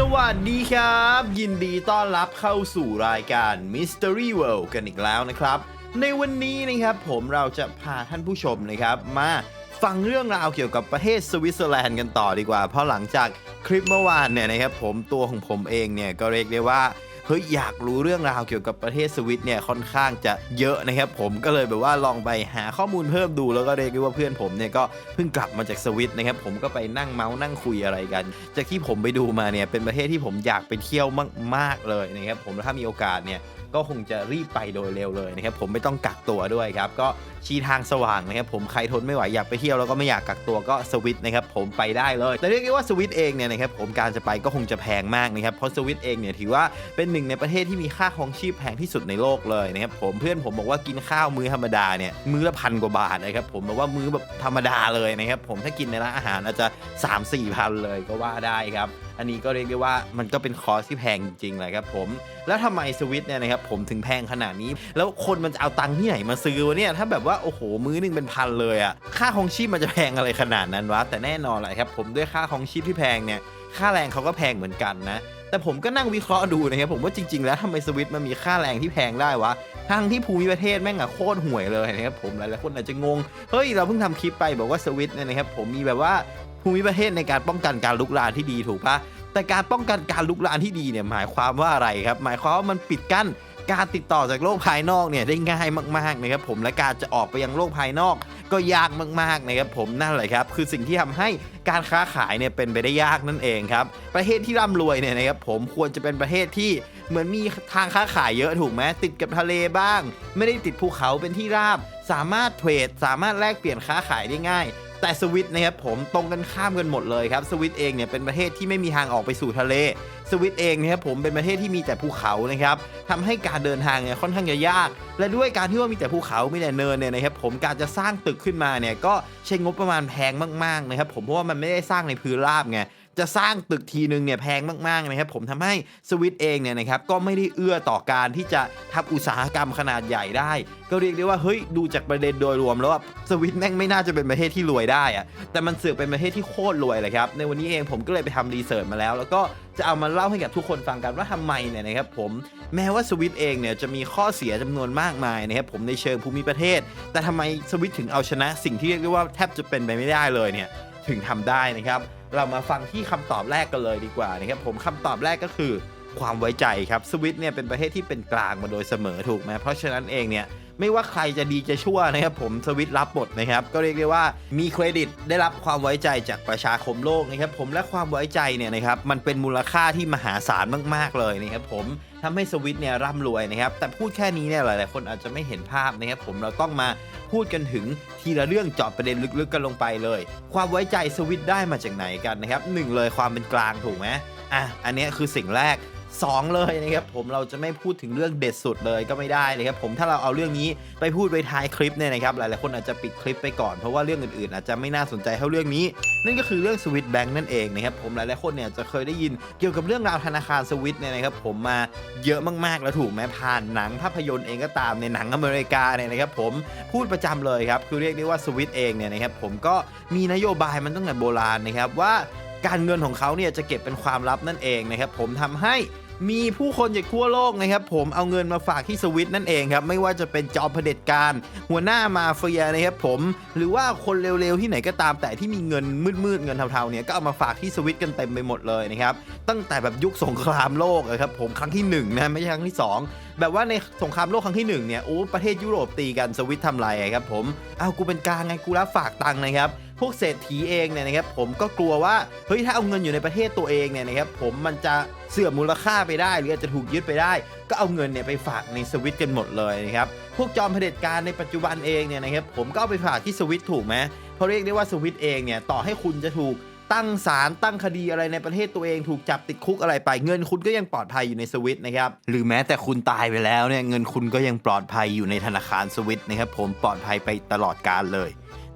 สวัสดีครับ ยินดีต้อนรับเข้าสู่รายการ Mystery World กันอีกแล้วนะครับ ในวันนี้นะครับผมเราจะพาท่านผู้ชมนะครับมาฟังเรื่องราวเกี่ยวกับประเทศสวิตเซอร์แลนด์กันต่อดีกว่า เพราะหลังจากคลิปเมื่อวานเนี่ยนะครับผมตัวของผมเองเนี่ยก็เรียกได้ว่า เฮ้ยอยากรู้เรื่องราวเกี่ยวกับประเทศสวิตเนี่ยค่อนข้างจะเยอะนะครับผมก็เลยแบบว่าลองไปหาข้อมูลเพิ่มดูแล้วก็เรียกได้ว่าเพื่อนผมเนี่ยก็เพิ่งกลับมาจากสวิตนะครับผมก็ไปนั่งเมาส์นั่งคุยอะไรกัน จากที่ผมไปดูมาเนี่ยเป็นประเทศที่ผมอยากไปเที่ยวมากๆเลยนะครับผมถ้ามีโอกาสเนี่ยก็คงจะรีบไปโดยเร็วเลยนะครับผมไม่ต้องกักตัวด้วยครับก็ ชี้ทางสว่างนะครับผมใครทนไม่ไหวอยากไปเที่ยวแล้วก็ไม่อยากกักตัวก็สวิตนะครับผมไปได้เลย แต่เรียกได้ว่าสวิตเองเนี่ยนะครับผมการจะไปก็คงจะแพงมากนะครับเพราะสวิตเองเนี่ยถือว่าเป็นหนึ่งในประเทศที่มีค่าครองชีพแพงที่สุดในโลกเลยนะครับผมเพื่อนผมบอกว่ากินข้าวมื้อธรรมดาเนี่ยมื้อละพันกว่าบาทนะครับผมบอกว่ามื้อแบบธรรมดาเลยนะครับผมถ้ากินในร้านอาหารอาจจะ3 4พันเลยก็ว่าได้ครับอันนี้ก็เรียกได้ว่ามันก็เป็นคอสที่แพงจริงๆเลยครับผม แล้วทำไมสวิตเนี่ยนะครับผมถึงแพงขนาดนี้ แล้วคนมันจะเอาตังค์ที่ไหนมาซื้อวะเนี่ยถ้าแบบว่าโอ้โหมื้อหนึงเป็นพันเลยอะค่าของชีพมันจะแพงอะไรขนาดนั้นวะแต่แน่นอนแหละครับ ผมด้วยค่าของชีพที่แพงเนี่ยค่าแรงเขาก็แพงเหมือนกันนะแต่ผมก็นั่งวิเคราะห์ดูนะครับผมว่าจริง ๆ แล้วทำไมสวิตมันมีค่าแรงที่แพงได้วะทั้งที่ภูมิประเทศแม่งอะโคตรห่วยเลยนะครับผมหลายๆคนอาจจะงงเฮ้ยเราเพิ่งทำคลิปไปบอกว่าสวิตเนี่ยนะครับผมมีแบบว่าภูมิประเทศในการป้องกันการลุกลามที่ดีถูกปะแต่การป้องกันการลุกลามที่ดีเนี่ยหมายความว่าอะไรครับ หมายความว่ามันปิดกั้น การติดต่อจากโลกภายนอกเนี่ยได้ง่ายมากๆนะครับผมและการจะออกไปยังโลกภายนอกก็ยากมากๆนะครับผมนั่นแหละครับ คือสิ่งที่ทำให้การค้าขายเนี่ยเป็นไปได้ยากนั่นเองครับ ประเทศที่ร่ำรวยเนี่ยนะครับผมควรจะเป็นประเทศที่เหมือนมีทางค้าขายเยอะถูกไหมติดกับทะเลบ้าง ไม่ได้ติดภูเขาเป็นที่ราบ สามารถเทรดสามารถแลกเปลี่ยนค้าขายได้ง่าย แต่สวิตนะครับผมตรงกันข้ามกันหมดเลยครับสวิตเองเนี่ยเป็นประเทศที่ไม่มีทางออกไปสู่ทะเล สวิตเองนะครับผมเป็นประเทศที่มีแต่ภูเขานะครับทำให้การเดินทางเนี่ยค่อนข้างจะยาก และด้วยการที่ว่ามีแต่ภูเขามีแต่เนินเนี่ยนะครับผมการจะสร้างตึกขึ้นมาเนี่ยก็ใช้งบประมาณแพงมากๆนะครับผมเพราะว่ามันไม่ได้สร้างในพื้นราบไง จะสร้างตึกทีนึงเนี่ยแพงมากๆนะครับผมทำให้สวิตเองเนี่ยนะครับก็ไม่ได้เอื้อต่อการที่จะทำอุตสาหกรรมขนาดใหญ่ได้ ก็เรียกได้ว่าเฮ้ยดูจากประเด็นโดยรวมแล้วว่าสวิตแม่งไม่น่าจะเป็นประเทศที่รวยได้อะแต่มันเสือกเป็นประเทศที่โคตรรวยเลยครับในวันนี้เองผมก็เลยไปทำรีเสิร์ชมาแล้ว แล้วก็จะเอามาเล่าให้กับทุกคนฟังกันว่าทำไมเนี่ยนะครับผมแม้ว่าสวิตเองเนี่ยจะมีข้อเสียจำนวนมากมายนะครับผมในเชิงภูมิประเทศ แต่ทำไมสวิตถึงเอาชนะสิ่งที่เรียกได้ว่าแทบจะเป็นไปไม่ได้เลยเนี่ย ถึงทำได้นะครับ เรามาฟังที่คำตอบแรกกันเลยดีกว่านะครับผมคำตอบแรกก็คือความไว้ใจครับสวิตเนี่ยเป็นประเทศที่เป็นกลางมาโดยเสมอถูกไหมเพราะฉะนั้นเองเนี่ย ไม่ว่าใครจะดีจะชั่วนะครับผมสวิตรับหมดนะครับ ก็เรียกได้ว่ามีเครดิตได้รับความไว้ใจจากประชาคมโลกนะครับผมและความไว้ใจเนี่ยนะครับมันเป็นมูลค่าที่มหาศาลมากๆเลยนะครับผมทำให้สวิตเนี่ยร่ำรวยนะครับ แต่พูดแค่นี้เนี่ยหลาย ๆ คนอาจจะไม่เห็นภาพนะครับผมเราต้องมาพูดกันถึงทีละเรื่องเจาะประเด็นลึก ๆ กันลงไปเลย ความไว้ใจสวิตได้มาจากไหนกันนะครับหนึ่งเลยความเป็นกลางถูกไหมอะอันนี้คือสิ่งแรก สองเลยนะครับผมเราจะไม่พูดถึงเรื่องเด็ดสุดเลยก็ไม่ได้นะครับผมถ้าเราเอาเรื่องนี้ไปพูดไปท้ายคลิปเนี่ยนะครับหลายๆคนอาจจะปิดคลิปไปก่อนเพราะว่าเรื่องอื่นๆ อาจจะไม่น่าสนใจเท่าเรื่องนี้ นั่นก็คือเรื่องสวิตแบงค์นั่นเองนะครับผมหลายๆคนเนี่ยจะเคยได้ยินเกี่ยวกับเรื่องราวธนาคารสวิตเนี่ยนะครับผมมาเยอะมากๆแล้วถูกไหมผ่านหนังภาพยนตร์เองก็ตามในหนังอเมริกาเนี่ยนะครับผมพูดประจำเลยครับคือเรียกได้ว่าสวิตเองเนี่ยนะครับผมก็มีนโยบายมันตั้งแต่โบราณนะครับว่าการเงินของเขาเนี่ยจะเก็บเป็นความลับนั่นเองนะครับผมทำให้ มีผู้คนจากทั่วโลกนะครับผมเอาเงินมาฝากที่สวิตนั่นเองครับไม่ว่าจะเป็นจอมเผด็จการ หัวหน้ามาเฟียนะครับผม หรือว่าคนเร็วๆที่ไหนก็ตามแต่ที่มีเงินมืดๆเงินเทาๆเนี่ยก็เอามาฝากที่สวิตกันเต็มไปหมดเลยนะครับตั้งแต่แบบยุคสงครามโลกอะครับผมครั้งที่หนึ่งนะไม่ใช่ครั้งที่สองแบบว่าในสงครามโลกครั้งที่หนึ่งเนี่ยโอ้ประเทศยุโรปตีกันสวิตทำไรครับผมเอากูเป็นกลางไงกูรับฝากตังค์นะครับ พวกเศรษฐีเองเนี่ยนะครับผมก็กลัวว่าเฮ้ยถ้าเอาเงินอยู่ในประเทศตัวเองเนี่ยนะครับผมมันจะเสื่อมมูลค่าไปได้ หรืออาจจะถูกยึดไปได้ ก็เอาเงินเนี่ยไปฝากในสวิตกันหมดเลยนะครับพวกจอมเผด็จการในปัจจุบันเองเนี่ยนะครับผมก็เอาไปฝากที่สวิตถูกไหมเพราะเรียกได้ว่าสวิตเองเนี่ยต่อให้คุณจะถูกตั้งศาลตั้งคดีอะไรในประเทศตัวเองถูกจับติดคุกอะไรไป เงินคุณก็ยังปลอดภัยอยู่ในสวิตนะครับหรือแม้แต่คุณตายไปแล้วเนี่ยเงินคุณก็ยังปลอดภัยอยู่ในธนาคารสวิตนะครับผมปลอดภัยไปตลอดกาลเลย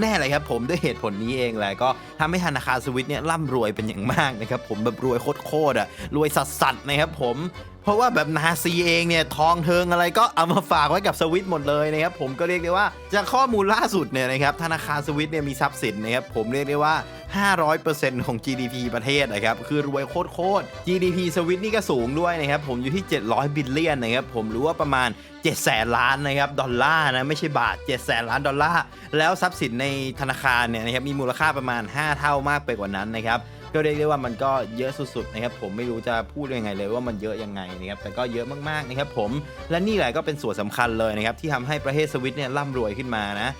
แน่เลยครับผมด้วยเหตุผลนี้เองแหละก็ทำให้ธนาคารสวิตเนี่ยร่ำรวยเป็นอย่างมากนะครับผมแบบรวยโคตรๆอะรวยสัสๆนะครับผมเพราะว่าแบบนาซีเองเนี่ยทองเทิงอะไรก็เอามาฝากไว้กับสวิตหมดเลยนะครับผมก็เรียกได้ว่าจากข้อมูลล่าสุดเนี่ยนะครับธนาคารสวิตเนี่ยมีทรัพย์สินนะครับผมเรียกได้ว่า 500%ของ GDP ประเทศนะครับคือรวยโคตรๆ GDP สวิตนี่ก็สูงด้วยนะครับผมอยู่ที่ 700 บิลเลียนนะครับผมหรือว่าประมาณ7แสนล้านนะครับดอลลาร์นะไม่ใช่บาท7แสนล้านดอลลาร์แล้วทรัพย์สินในธนาคารเนี่ยนะครับมีมูลค่าประมาณ 5 เท่ามากไปกว่านั้นนะครับก็เรียกได้ว่ามันก็เยอะสุดๆนะครับผมไม่รู้จะพูดยังไงเลยว่ามันเยอะยังไงนะครับแต่ก็เยอะมากๆนะครับผมและนี่แหละก็เป็นส่วนสำคัญเลยนะครับที่ทำให้ประเทศสวิตเนี่ยร่ำรวยขึ้นมานะ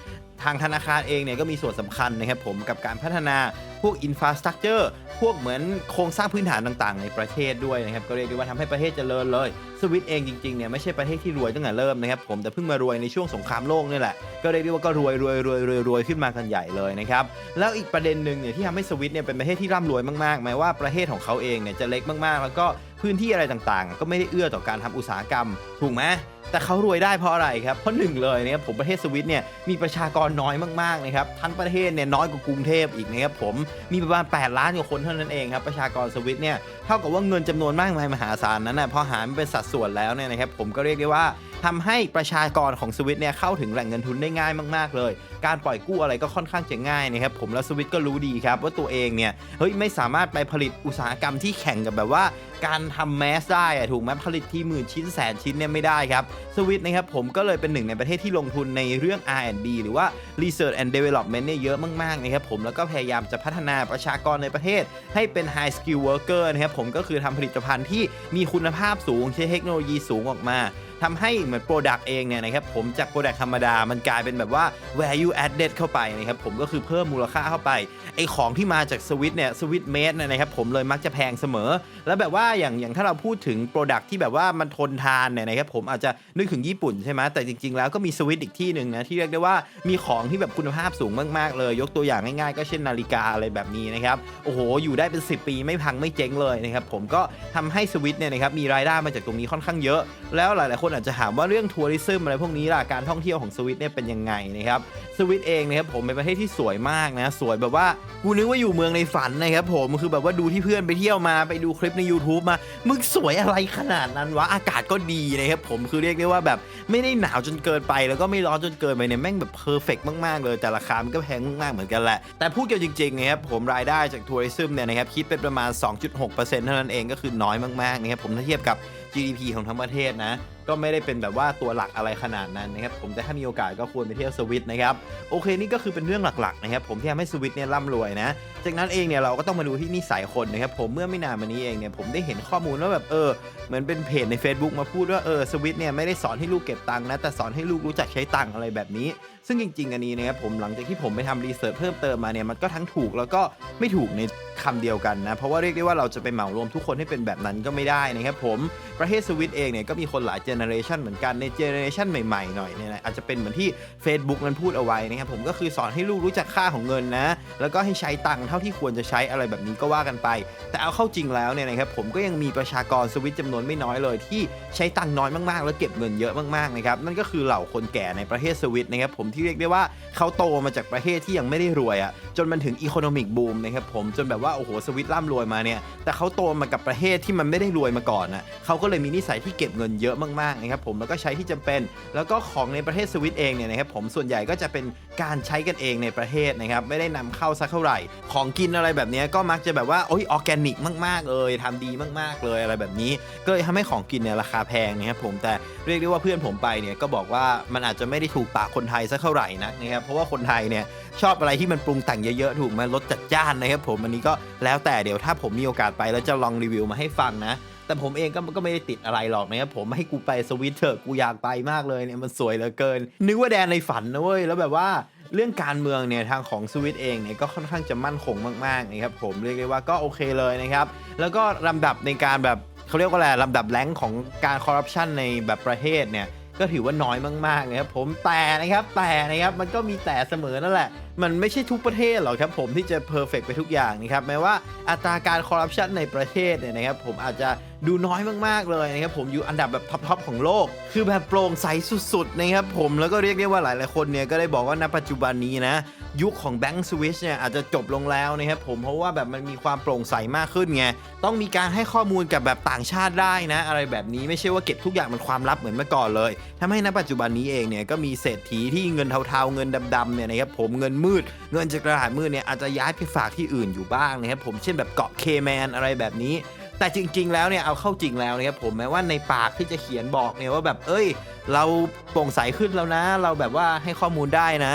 ทางธนาคารเองเนี่ยก็มีส่วนสำคัญนะครับผมกับการพัฒนาพวกอินฟ a าสตรักเจอร์พวกเหมือนโครงสร้างพื้นฐานต่างๆ ในประเทศด้วยนะครับ ก็เรียกได้ว่าทำให้ประเทศเจริญเลย สวิตเองจริงๆเนี่ยไม่ใช่ประเทศที่รวยตั้งแต่เริ่มนะครับผมแต่เพิ่งมารวยในช่วงสงครามโลกนี่แหละ ก็เรียกได้ว่าก็รวยรวยรวยรวยรวยขึ้นมากันใหญ่เลยนะครับแล้วอีกประเด็นหนึ่งเนี่ยที่ทำให้สวิตเนี่ยเป็นประเทศที่ร่ำรวยมากๆแม้ว่าประเทศของเขาเองเนี่ยจะเล็กมากๆ แล้วก็พื้นที่อะไรต่างๆ ก็ไม่ได้เอื้อต่อการทำอุตสาหกรรมถูกไหม แต่เขารวยได้เพราะอะไรครับ เพราะหนึ่งเลยนะครับผมประเทศสวิตเนี่ยมีประชากรน้อยมากๆนะครับทั้งประเทศเนี่ยน้อยกว่ากรุงเทพอีกนะครับผมมีประมาณ 8 ล้านกว่าคนเท่านั้นเองครับประชากรสวิตเนี่ยเท่ากับว่าเงินจำนวนมากมายมหาศาลนั้นนะพอหารเป็นสัดส่วนแล้วเนี่ยนะครับผมก็เรียกได้ว่าทำให้ประชากรของสวิตเนี่ยเข้าถึงแหล่งเงินทุนได้ง่ายมาก ๆ เลย การปล่อยกู้อะไรก็ค่อนข้างจะง่ายนะครับผมแล้วสวิตก็รู้ดีครับว่าตัวเองเนี่ยเฮ้ยไม่สามารถไปผลิตอุตสาหกรรมที่แข่งกับแบบว่า การทำแมสได้อะถูกไหมผลิตที่หมื่นชิ้นแสนชิ้นเนี่ยไม่ได้ครับสวิตนะครับผมก็เลยเป็นหนึ่งในประเทศที่ลงทุนในเรื่อง R&D หรือว่า Research and Development เนี่ยเยอะมากๆนะครับผมแล้วก็พยายามจะพัฒนาประชากรในประเทศ ให้เป็น High Skill Worker นะครับผมก็คือทำผลิตภัณฑ์ที่มีคุณภาพสูงใช้เทคโนโลยีสูงออกมา ทำให้เหมือน Product เองเนี่ยนะครับผมจาก Product ธรรมดามันกลายเป็นแบบว่า Value Added เข้าไปนะครับผมก็คือเพิ่มมูลค่าเข้าไปไอของที่มาจากสวิตเนี่ยสวิตเมดเนี่ยนะครับผมเลยมักจะแพงเสมอ แล้วแบบว่าอย่างอย่างถ้าเราพูดถึง Product ที่แบบว่ามันทนทานเนี่ยนะครับผมอาจจะนึกถึงญี่ปุ่นใช่ไหมแต่จริง ๆ แล้วก็มีสวิตอีกที่หนึ่งนะที่เรียกได้ว่ามีของที่แบบคุณภาพสูงมากๆเลย ยกตัวอย่างง่ายๆ ก็เช่นนาฬิกาอะไรแบบนี้นะครับโอ้โหอยู่ได้เป็น 10 ปีไม่พังไม่เจ๊งเลยนะครับผมก็ทำให้สวิตเนี่ยนะครับมีรายได้มาจากตรงนี้ค่อนข้างเยอะ แล้วหลายๆคนอาจจะถามว่าเรื่องทัวริซึมอะไรพวกนี้ล่ะการท่องเที่ยวของสวิตเนี่ยเป็นยังไงนะครับสวิตเองนะครับผมเป็นประเทศที่สวยมากนะสวยแบบว่ากูนึกว่าอยู่เมืองในฝันนะครับผมคือแบบว่าดูที่เพื่อนไปเที่ยวมาไปดูคลิปใน YouTube มามึงสวยอะไรขนาดนั้นวะอากาศก็ดีนะครับผมคือเรียกได้ว่าแบบไม่ได้หนาวจนเกินไป แล้วก็ไม่ร้อนจนเกินไปเนี่ยแม่งแบบเพอร์เฟกมากๆเลยแต่ราคามันก็แพงมากๆเหมือนกันแหละแต่พูดกันจริงๆนะครับผมรายได้จากทัวริซึมเนี่ยนะครับคิดเป็นประมาณ 2.6%เท่านั้นเองก็คือน้อยมากๆนะครับผมถ้าเทียบกับ GDP ของทั้งประเทศนะ ก็ไม่ได้เป็นแบบว่าตัวหลักอะไรขนาดนั้นนะครับผมแต่ถ้ามีโอกาสก็ควรไปเที่ยวสวิตนะครับโอเคนี่ก็คือเป็นเรื่องหลักๆนะครับผมที่ทำให้สวิตเนี่ยร่ำรวยนะจากนั้นเองเนี่ยเราก็ต้องมาดูที่นิสัยคนนะครับผมเมื่อไม่นานมานี้เองเนี่ยผมได้เห็นข้อมูลว่าแบบเออเหมือนเป็นเพจใน Facebook มาพูดว่าเออสวิตเนี่ยไม่ได้สอนให้ลูกเก็บตังค์นะแต่สอนให้ลูกรู้จักใช้ตังค์อะไรแบบนี้ ซึ่งจริง ๆ อันนี้นะครับผมหลังจากที่ผมไปทำรีเสิร์ชเพิ่มเติมมาเนี่ยมันก็ทั้งถูกแล้วก็ไม่ถูกใน คำเดียวกันนะ เพราะว่าเรียกได้ว่าเราจะไปเหมารวมทุกคนให้เป็นแบบนั้นก็ไม่ได้นะครับผมประเทศสวิตเองเนี่ยก็มีคนหลายเจเนอเรชันเหมือนกันในเจเนอเรชันใหม่ๆหน่อยเนี่ยอาจจะเป็นเหมือนที่ Facebook มันพูดเอาไว้นะครับผมก็คือสอนให้ลูกรู้จักค่าของเงินนะ แล้วก็ให้ใช้ตังค์เท่าที่ควรจะใช้อะไรแบบนี้ก็ว่ากันไป แต่เอาเข้าจริงแล้วเนี่ยนะครับผมก็ยังมีประชากรสวิตจำนวนไม่น้อยเลย ที่ใช้ตังค์น้อยมากๆ แล้วเก็บเงินเยอะมากๆนะครับนั่นก็คือเหล่าคนแก่ในประเทศสวิตนะครับผมที่เรียกได้ว่าเขาโตมาจากประเทศที่ยังไม่ได้รวยอะ่ะจนมันถึงอีโคโนมิกบูมนะครับผมจนแบบว่าโอ้โหสวิตร่ำรวยมาเนี่ยแต่เขาโตมากับประเทศที่มันไม่ได้รวยมาก่อนนะเขาก็เลยมีนิสัยที่เก็บเงินเยอะมากๆนะครับผมแล้วก็ใช้ที่จำเป็น แล้วก็ของในประเทศสวิตเองเนี่ยนะครับผมส่วนใหญ่ก็จะเป็นการใช้กันเองในประเทศนะครับไม่ได้นำเข้าสักเท่าไหร่ ของกินอะไรแบบนี้ก็มักจะแบบว่าโอ้ยออร์แกนิกมากๆเลยทำดีมากๆเลยอะไรแบบนี้ ก็เลยทำให้ของกินเนี่ยราคาแพงนะครับผมแต่เรียกได้ว่าเพื่อนผมไปเนี่ยก็บอกว่ามันอาจจะไม่ได้ถูกปากคนไทยสักเท่าไหร่นะนะครับเพราะว่าคนไทยเนี่ย ชอบอะไรที่มันปรุงแต่งเยอะๆ ถูกไหมรสจัดจ้านนะครับผมอันนี้ก็แล้วแต่เดี๋ยวถ้าผมมีโอกาสไปแล้วจะลองรีวิวมาให้ฟังนะ แต่ผมเองก็ก็ไม่ได้ติดอะไรหรอกนะครับผมให้กูไปสวิตเถอะกูอยากไปมากเลยเนี่ยมันสวยเหลือเกิน นึกว่าแดนในฝันนะเว้ยแล้วแบบว่าเรื่องการเมืองเนี่ยทางของสวิตเองเนี่ยก็ค่อนข้างจะมั่นคงมากๆนะครับผมเรียกได้ว่าก็โอเคเลยนะครับแล้วก็ลำดับในการแบบเขาเรียกว่าอะไรลำดับแรงของการคอร์รัปชันในแบบประเทศเนี่ย ก็ถือว่าน้อยมากๆนะครับผมแต่นะครับแต่นะครับมันก็มีแต่เสมอนั่นแหละ มันไม่ใช่ทุกประเทศหรอกครับผมที่จะเพอร์เฟกไปทุกอย่างนะครับแม้ว่าอัตราการคอร์รัปชันในประเทศเนี่ยนะครับผมอาจจะดูน้อยมากๆเลยนะครับผมอยู่อันดับแบบท็อปๆของโลก คือแบบโปร่งใสสุดๆนะครับผมแล้วก็เรียกได้ว่าหลายๆคนเนี่ยก็ได้บอกว่าณปัจจุบันนี้นะ ยุคของแบงก์สวิชเนี่ยอาจจะจบลงแล้วนะครับผมเพราะว่าแบบมันมีความโปร่งใสมากขึ้นไงต้องมีการให้ข้อมูลกับแบบต่างชาติได้นะ อะไรแบบนี้ไม่ใช่ว่าเก็บทุกอย่างเป็นความลับเหมือนเมื่อก่อนเลยทำให้ณปัจจุบันนี้เองเนี่ยก็มีเศรษฐีที่เงินเทาๆเงินดำๆเนี่ยนะครับผมเงินมืด เงินจากกระดาษมืดเนี่ยอาจจะย้ายไปฝากที่อื่นอยู่บ้างนะครับผมเช่นแบบเกาะเคแมนอะไรแบบนี้แต่จริง ๆ แล้วเนี่ยเอาเข้าจริงแล้วนะครับผมแม้ว่าในปากที่จะเขียนบอกเนี่ยว่าแบบเอ้ย เราโปร่งใสขึ้นแล้วนะ เราแบบว่าให้ข้อมูลได้นะ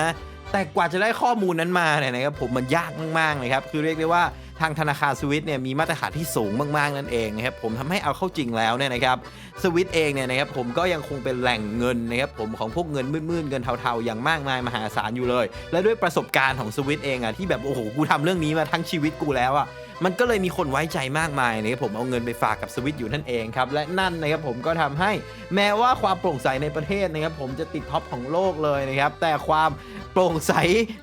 แต่กว่าจะได้ข้อมูลนั้นมาเนี่ยนะครับผมมันยากมากๆเลยครับคือเรียกได้ว่าทางธนาคารสวิตเนี่ยมีมาตรฐานที่สูงมากๆนั่นเองนะครับผมทำให้เอาเข้าจริงแล้วเนี่ยนะครับสวิตเองเนี่ยนะครับผมก็ยังคงเป็นแหล่งเงินนะครับผมของพวกเงินมืดๆเงินเทาๆ อย่างมากมายมหาศาลอยู่เลย และด้วยประสบการณ์ของสวิตเองอะที่แบบโอ้โหกูทำเรื่องนี้มาทั้งชีวิตกูแล้วอะ มันก็เลยมีคนไว้ใจมากมายนะครับผมเอาเงินไปฝากกับสวิตอยู่นั่นเองครับและนั่นนะครับผมก็ทำให้แม้ว่าความโปร่งใสในประเทศนะครับผมจะติดท็อปของโลกเลยนะครับแต่ความโปร่งใส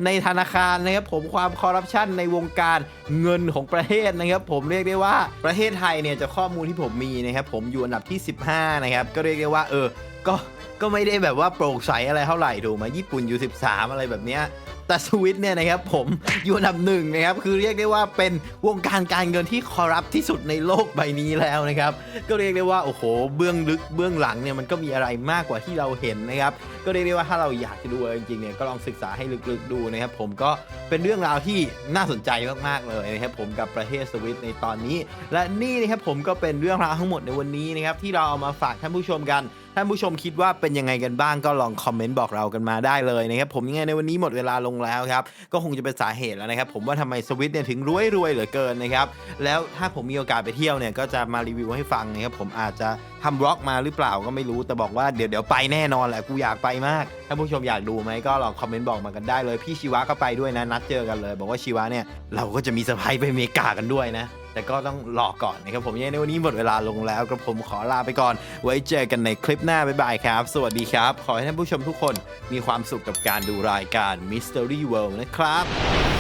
ในธนาคารนะครับผมความคอร์รัปชันในวงการเงินของประเทศนะครับผมเรียกได้ว่าประเทศไทยเนี่ยจะข้อมูลที่ผมมีนะครับผมอยู่อันดับที่ 15นะครับก็เรียกได้ว่าเออ ก็ก็ไม่ได้แบบว่าโปร่งใสอะไรเท่าไหร่ถูกไหมญี่ปุ่นอยู่ 13 อะไรแบบเนี้ยแต่สวิตเนี่ยนะครับผมอยู่อันดับหนึ่งนะครับ คือเรียกได้ว่าเป็นวงการการเงินที่คอร์รัปที่สุดในโลกใบนี้แล้วนะครับ ก็เรียกได้ว่าโอ้โห เบื้องลึกเบื้องหลังเนี่ยมันก็มีอะไรมากกว่าที่เราเห็นนะครับ ก็เรียกได้ว่าถ้าเราอยากจะดูจริงๆเนี่ยก็ลองศึกษาให้ลึกๆดูนะครับ ผมก็เป็นเรื่องราวที่น่าสนใจมากๆเลยนะครับผมกับประเทศสวิตในตอนนี้ และนี่นะครับผมก็เป็นเรื่องราวทั้งหมดในวันนี้นะครับที่เราเอามาฝากท่านผู้ชมกัน ท่านผู้ชมคิดว่าเป็นยังไงกันบ้างก็ลองคอมเมนต์บอกเรากันมาได้เลยนะครับผมยังไงในวันนี้หมดเวลาลงแล้วครับก็คงจะเป็นสาเหตุแล้วนะครับผมว่าทำไมสวิตเนี่ยถึงรวยรวยๆเหลือเกินนะครับแล้วถ้าผมมีโอกาสไปเที่ยวเนี่ยก็จะมารีวิวให้ฟังนะครับผมอาจจะทำบล็อกมาหรือเปล่าก็ไม่รู้แต่บอกว่าเดี๋ยวเดี๋ยวไปแน่นอนแหละกูอยากไปมากถ้านผู้ชมอยากดูไหมก็ลองคอมเมนต์บอกมากันได้เลยพี่ชีวะก็ไปด้วยนะนัดเจอกันเลย บอกว่าชีวะเนี่ยเราก็จะมีเซอร์ไพรส์ไปอเมริกากันด้วยนะ แต่ก็ต้องรอก่อนนะครับผมยังไงในวันนี้หมดเวลาลงแล้วกระผมขอลาไปก่อน ไว้เจอกันในคลิปหน้าบ๊ายบายครับ สวัสดีครับ ขอให้ท่านผู้ชมทุกคนมีความสุขกับการดูรายการ Mystery World นะครับ